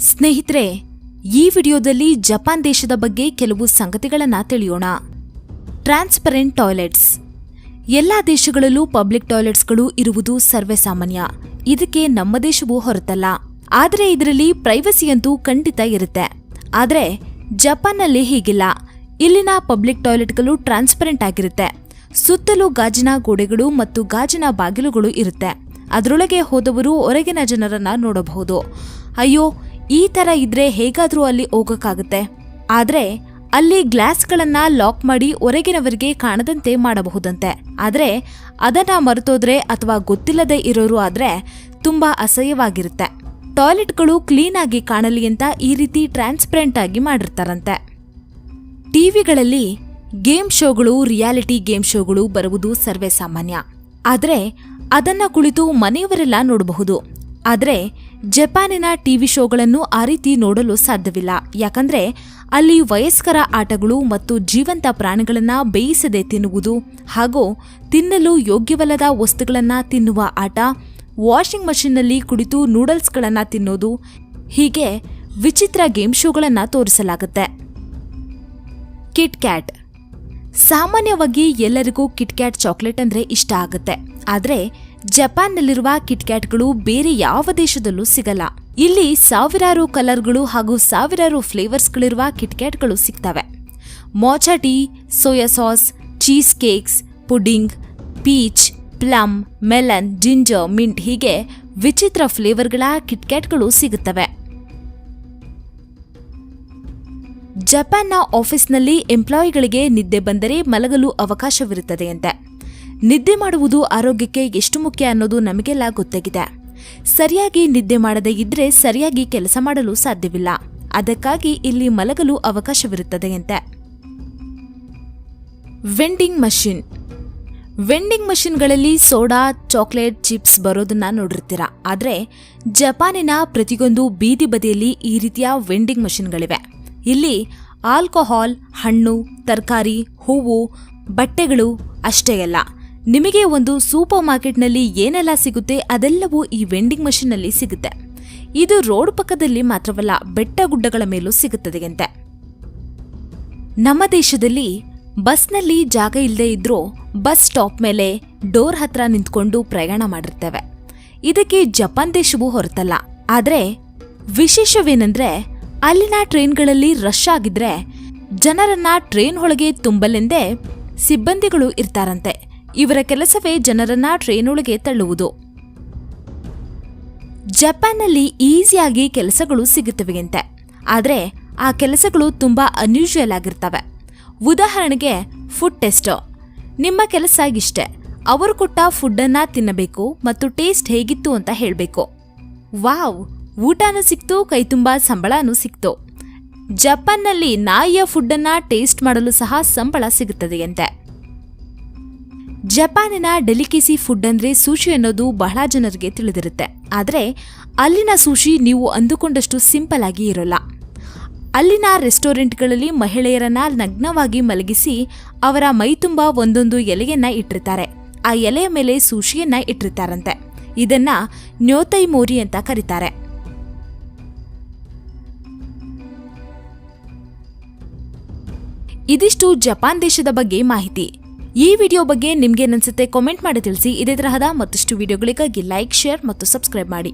ಸ್ನೇಹಿತರೆ, ಈ ವಿಡಿಯೋದಲ್ಲಿ ಜಪಾನ್ ದೇಶದ ಬಗ್ಗೆ ಕೆಲವು ಸಂಗತಿಗಳನ್ನು ತಿಳಿಯೋಣ. Transparent toilets. ಎಲ್ಲ ದೇಶಗಳಲ್ಲೂ ಪಬ್ಲಿಕ್ ಟಾಯ್ಲೆಟ್ಸ್ಗಳು ಇರುವುದು ಸರ್ವೇಸಾಮಾನ್ಯ. ಇದಕ್ಕೆ ನಮ್ಮ ದೇಶವೂ ಹೊರತಲ್ಲ. ಆದರೆ ಇದರಲ್ಲಿ ಪ್ರೈವಸಿಯಂತೂ ಖಂಡಿತ ಇರುತ್ತೆ. ಆದರೆ ಜಪಾನ್ನಲ್ಲಿ ಹೀಗಿಲ್ಲ. ಇಲ್ಲಿನ ಪಬ್ಲಿಕ್ ಟಾಯ್ಲೆಟ್ಗಳು ಟ್ರಾನ್ಸ್ಪರೆಂಟ್ ಆಗಿರುತ್ತೆ. ಸುತ್ತಲೂ ಗಾಜಿನ ಗೋಡೆಗಳು ಮತ್ತು ಗಾಜಿನ ಬಾಗಿಲುಗಳು ಇರುತ್ತೆ. ಅದರೊಳಗೆ ಹೋದವರು ಹೊರಗಿನ ಜನರನ್ನ ನೋಡಬಹುದು. ಅಯ್ಯೋ ಈ ತರ ಇದ್ರೆ ಹೇಗಾದ್ರೂ ಅಲ್ಲಿ ಹೋಗಕ್ಕಾಗುತ್ತೆ. ಆದ್ರೆ ಅಲ್ಲಿ ಗ್ಲಾಸ್ಗಳನ್ನ ಲಾಕ್ ಮಾಡಿ ಹೊರಗಿನವರಿಗೆ ಕಾಣದಂತೆ ಮಾಡಬಹುದಂತೆ. ಆದ್ರೆ ಅದನ್ನ ಮರೆತೋದ್ರೆ ಅಥವಾ ಗೊತ್ತಿಲ್ಲದೆ ಇರೋರು ಆದ್ರೆ ತುಂಬಾ ಅಸಹ್ಯವಾಗಿರುತ್ತೆ. ಟಾಯ್ಲೆಟ್ಗಳು ಕ್ಲೀನ್ ಆಗಿ ಕಾಣಲಿ ಅಂತ ಈ ರೀತಿ ಟ್ರಾನ್ಸ್ಪರೆಂಟ್ ಆಗಿ ಮಾಡಿರ್ತಾರಂತೆ. ಟಿವಿಗಳಲ್ಲಿ ಗೇಮ್ ಶೋಗಳು, ರಿಯಾಲಿಟಿ ಗೇಮ್ ಶೋಗಳು ಬರುವುದು ಸರ್ವೇ ಸಾಮಾನ್ಯ. ಆದ್ರೆ ಅದನ್ನ ಕುಳಿತು ಮನೆಯವರೆಲ್ಲ ನೋಡಬಹುದು. ಆದ್ರೆ ಜಪಾನಿನ ಟಿವಿ ಶೋಗಳನ್ನು ಆ ರೀತಿ ನೋಡಲು ಸಾಧ್ಯವಿಲ್ಲ. ಯಾಕಂದ್ರೆ ಅಲ್ಲಿ ವಯಸ್ಕರ ಆಟಗಳು ಮತ್ತು ಜೀವಂತ ಪ್ರಾಣಿಗಳನ್ನ ಬೇಯಿಸದೆ ತಿನ್ನುವುದು ಹಾಗೂ ತಿನ್ನಲು ಯೋಗ್ಯವಲ್ಲದ ವಸ್ತುಗಳನ್ನ ತಿನ್ನುವ ಆಟ, ವಾಷಿಂಗ್ ಮಷಿನ್ನಲ್ಲಿ ಕುಳಿತು ನೂಡಲ್ಸ್ಗಳನ್ನ ತಿನ್ನೋದು, ಹೀಗೆ ವಿಚಿತ್ರ ಗೇಮ್ ಶೋಗಳನ್ನ ತೋರಿಸಲಾಗುತ್ತೆ. ಕಿಟ್ ಕ್ಯಾಟ್ ಸಾಮಾನ್ಯವಾಗಿ ಎಲ್ಲರಿಗೂ ಕಿಟ್ ಕ್ಯಾಟ್ ಚಾಕ್ಲೇಟ್ ಅಂದ್ರೆ ಇಷ್ಟ ಆಗುತ್ತೆ. ಆದ್ರೆ ಜಪಾನ್ನಲ್ಲಿರುವ ಕಿಟ್ಕ್ಯಾಟ್ಗಳು ಬೇರೆ ಯಾವ ದೇಶದಲ್ಲೂ ಸಿಗಲ್ಲ. ಇಲ್ಲಿ ಸಾವಿರಾರು ಕಲರ್ಗಳು ಹಾಗೂ ಸಾವಿರಾರು ಫ್ಲೇವರ್ಸ್ಗಳಿರುವ ಕಿಟ್ಕ್ಯಾಟ್ಗಳು ಸಿಗ್ತವೆ. Mocha tea, soya sauce, cheese cakes, pudding, peach, plum, melon, ginger, mint ಹೀಗೆ ವಿಚಿತ್ರ ಫ್ಲೇವರ್ಗಳ ಕಿಟ್ಕ್ಯಾಟ್ಗಳು ಸಿಗುತ್ತವೆ. ಜಪಾನ್ನ ಆಫೀಸ್ನಲ್ಲಿ ಎಂಪ್ಲಾಯಿಗಳಿಗೆ ನಿದ್ದೆ ಬಂದರೆ ಮಲಗಲು ಅವಕಾಶವಿರುತ್ತದೆಯಂತೆ ನಿದ್ದೆ ಮಾಡುವುದು ಆರೋಗ್ಯಕ್ಕೆ ಎಷ್ಟು ಮುಖ್ಯ ಅನ್ನೋದು ನಮಗೆಲ್ಲ ಗೊತ್ತಾಗಿದೆ. ಸರಿಯಾಗಿ ನಿದ್ದೆ ಮಾಡದೇ ಇದ್ರೆ ಸರಿಯಾಗಿ ಕೆಲಸ ಮಾಡಲು ಸಾಧ್ಯವಿಲ್ಲ. ಅದಕ್ಕಾಗಿ ಇಲ್ಲಿ ಮಲಗಲು ಅವಕಾಶವಿರುತ್ತದೆಯಂತೆ. Vending machine. ವೆಂಡಿಂಗ್ ಮಷಿನ್ಗಳಲ್ಲಿ ಸೋಡಾ, ಚಾಕ್ಲೇಟ್, ಚಿಪ್ಸ್ ಬರೋದನ್ನ ನೋಡಿರ್ತೀರ. ಆದ್ರೆ ಜಪಾನಿನ ಪ್ರತಿಯೊಂದು ಬೀದಿ ಬದಿಯಲ್ಲಿ ಈ ರೀತಿಯ ವೆಂಡಿಂಗ್ ಮಷಿನ್ಗಳಿವೆ. ಇಲ್ಲಿ ಆಲ್ಕೋಹಾಲ್, ಹಣ್ಣು, ತರಕಾರಿ, ಹೂವು, ಬಟ್ಟೆಗಳು ಅಷ್ಟೇ ಅಲ್ಲ. ನಿಮಗೆ ಒಂದು ಸೂಪರ್ ಮಾರ್ಕೆಟ್ನಲ್ಲಿ ಏನೆಲ್ಲ ಸಿಗುತ್ತೆ ಅದೆಲ್ಲವೂ ಈ ವೆಂಡಿಂಗ್ ಮಷಿನ್ನಲ್ಲಿ ಸಿಗುತ್ತೆ. ಇದು ರೋಡ್ ಪಕ್ಕದಲ್ಲಿ ಮಾತ್ರವಲ್ಲ, ಬೆಟ್ಟ ಗುಡ್ಡಗಳ ಮೇಲೂ ಸಿಗುತ್ತದೆ ಅಂತೆ ನಮ್ಮ ದೇಶದಲ್ಲಿ ಬಸ್ನಲ್ಲಿ ಜಾಗ ಇಲ್ಲದೆ ಇದ್ರೂ ಬಸ್ ಸ್ಟಾಪ್ ಮೇಲೆ ಡೋರ್ ಹತ್ರ ನಿಂತ್ಕೊಂಡು ಪ್ರಯಾಣ ಮಾಡಿರ್ತೇವೆ. ಇದಕ್ಕೆ ಜಪಾನ್ ದೇಶವೂ ಹೊರತಲ್ಲ. ಆದರೆ ವಿಶೇಷವೇನೆಂದ್ರೆ ಅಲ್ಲಿನ ಟ್ರೈನ್ಗಳಲ್ಲಿ ರಶ್ ಆಗಿದ್ರೆ ಜನರನ್ನ ಟ್ರೈನ್ ಒಳಗೆ ತುಂಬಲೆಂದೇ ಸಿಬ್ಬಂದಿಗಳು ಇರ್ತಾರಂತೆ. ಇವರ ಕೆಲಸವೇ ಜನರನ್ನ ಟ್ರೈನ್ ಒಳಗೆ ತಳ್ಳುವುದು. ಜಪಾನ್ನಲ್ಲಿ ಈಸಿಯಾಗಿ ಕೆಲಸಗಳು ಸಿಗುತ್ತವೆಯಂತೆ. ಆದರೆ ಆ ಕೆಲಸಗಳು ತುಂಬಾ ಅನ್ಯೂಶುವಲ್ ಆಗಿರ್ತವೆ. ಉದಾಹರಣೆಗೆ ಫುಡ್ ಟೆಸ್ಟ್ ನಿಮ್ಮ ಕೆಲಸ ಇಷ್ಟೆ. ಅವರು ಕೊಟ್ಟ ಫುಡ್ಡನ್ನ ತಿನ್ನಬೇಕು ಮತ್ತು ಟೇಸ್ಟ್ ಹೇಗಿತ್ತು ಅಂತ ಹೇಳಬೇಕು. ವಾವ್! ಊಟನೂ ಸಿಕ್ತು, ಕೈ ತುಂಬಾ ಸಂಬಳನೂ ಸಿಕ್ತು. ಜಪಾನ್ನಲ್ಲಿ ನಾಯಿಯ ಫುಡ್ಡನ್ನ ಟೇಸ್ಟ್ ಮಾಡಲು ಸಹ ಸಂಬಳ ಸಿಗುತ್ತದೆಯಂತೆ. ಜಪಾನಿನ ಡೆಲಿಕೇಸಿ ಫುಡ್ ಅಂದ್ರೆ ಸೂಶಿ ಅನ್ನೋದು ಬಹಳ ಜನರಿಗೆ ತಿಳಿದಿರುತ್ತೆ. ಆದರೆ ಅಲ್ಲಿನ ಸೂಶಿ ನೀವು ಅಂದುಕೊಂಡಷ್ಟು ಸಿಂಪಲ್ ಆಗಿ ಇರೋಲ್ಲ. ಅಲ್ಲಿನ ರೆಸ್ಟೋರೆಂಟ್ಗಳಲ್ಲಿ ಮಹಿಳೆಯರನ್ನ ನಗ್ನವಾಗಿ ಮಲಗಿಸಿ ಅವರ ಮೈತುಂಬ ಒಂದೊಂದು ಎಲೆಯನ್ನ ಇಟ್ಟಿರ್ತಾರೆ. ಆ ಎಲೆಯ ಮೇಲೆ ಸೂಶಿಯನ್ನ ಇಟ್ಟಿರ್ತಾರಂತೆ. ಇದನ್ನ ನ್ಯೋತೈ ಮೋರಿ ಅಂತ ಕರೀತಾರೆ. ಇದಿಷ್ಟು ಜಪಾನ್ ದೇಶದ ಬಗ್ಗೆ ಮಾಹಿತಿ. ಈ ವಿಡಿಯೋ ಬಗ್ಗೆ ನಿಮ್ಗೇನನ್ಸುತ್ತೆ ಕಾಮೆಂಟ್ ಮಾಡಿ ತಿಳಿಸಿ. ಇದೇ ತರಹದ ಮತ್ತಷ್ಟು ವಿಡಿಯೋಗಳಿಗಾಗಿ ಲೈಕ್ ಶೇರ್ ಮತ್ತು ಸಬ್ಸ್ಕ್ರೈಬ್ ಮಾಡಿ.